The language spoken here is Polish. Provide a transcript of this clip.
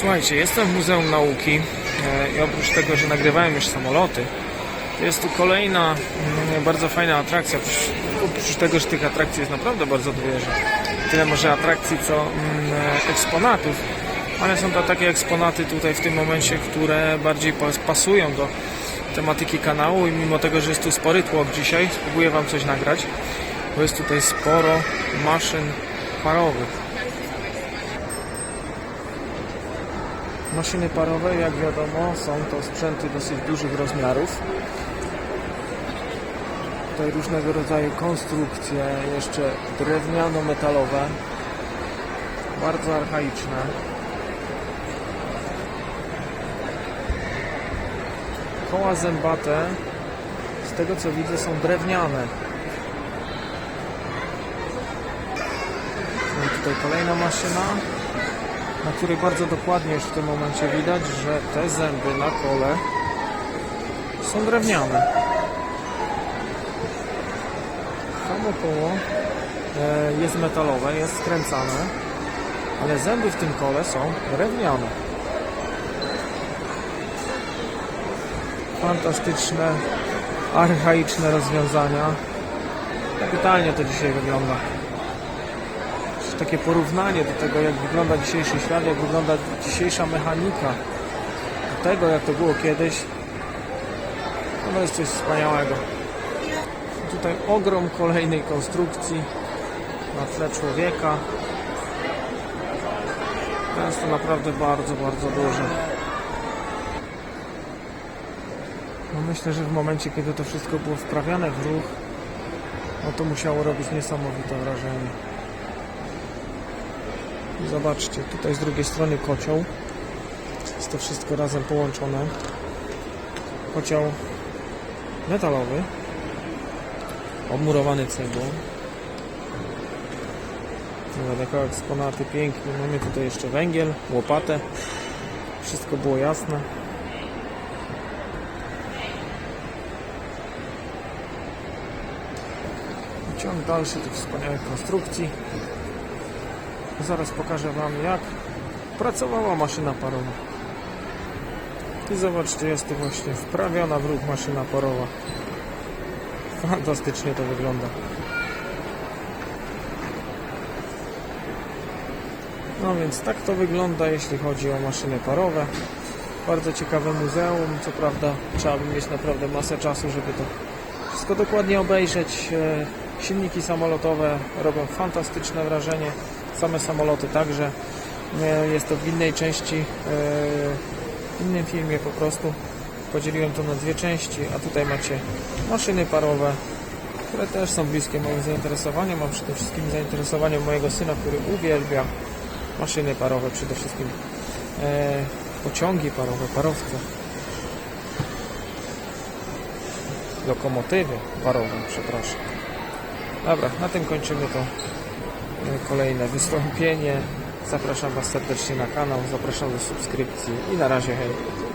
Słuchajcie, jestem w Muzeum Nauki e, i oprócz tego, że nagrywałem już samoloty, to jest tu kolejna mm, bardzo fajna atrakcja. Oprócz- tego, że tych atrakcji jest naprawdę bardzo dużo. Tyle może atrakcji, co mm, e, eksponatów. Ale są to takie eksponaty tutaj w tym momencie, które bardziej pas- pasują do tematyki kanału i mimo tego, że jest tu spory tłok dzisiaj, spróbuję Wam coś nagrać, bo jest tutaj sporo maszyn parowych. Maszyny parowe, jak wiadomo, są to sprzęty dosyć dużych rozmiarów. Tutaj różnego rodzaju konstrukcje, jeszcze drewniano-metalowe, bardzo archaiczne. Koła zębate, z tego co widzę, są drewniane. No tutaj kolejna maszyna na której bardzo dokładnie już w tym momencie widać, że te zęby na kole są drewniane. Samo koło e, jest metalowe, jest skręcane, ale zęby w tym kole są drewniane. Fantastyczne, archaiczne rozwiązania. Kapitalnie to dzisiaj wygląda takie porównanie do tego, jak wygląda dzisiejszy świat, jak wygląda dzisiejsza mechanika, do tego, jak to było kiedyś, no to jest coś wspaniałego. Tutaj ogrom kolejnej konstrukcji na tle człowieka. To jest to naprawdę bardzo, bardzo duże. No myślę, że w momencie, kiedy to wszystko było wprawiane w ruch, no to musiało robić niesamowite wrażenie. Zobaczcie, tutaj z drugiej strony kocioł. Jest to wszystko razem połączone. Kocioł metalowy, obmurowany cegłą. Zobacz, jako eksponaty pięknie. Mamy tutaj jeszcze węgiel, łopatę. Wszystko było jasne. Ciąg dalszy tych wspaniałych konstrukcji. Zaraz pokażę Wam jak pracowała maszyna parowa. I zobaczcie, jest tu właśnie wprawiona w ruch maszyna parowa. Fantastycznie to wygląda. No więc tak to wygląda, jeśli chodzi o maszyny parowe. Bardzo ciekawe muzeum, co prawda trzeba by mieć naprawdę masę czasu, żeby to wszystko dokładnie obejrzeć. E, Silniki samolotowe robią fantastyczne wrażenie, same samoloty także. E, Jest to w innej części, e, w innym filmie po prostu. Podzieliłem to na dwie części, a tutaj macie maszyny parowe, które też są bliskie moim zainteresowaniom, a przede wszystkim zainteresowaniom mojego syna, który uwielbia maszyny parowe, przede wszystkim e, pociągi parowe, parowce. Lokomotywy parowe, przepraszam. Dobra, na tym kończymy to kolejne wystąpienie. Zapraszam Was serdecznie na kanał, zapraszam do subskrypcji i na razie hej.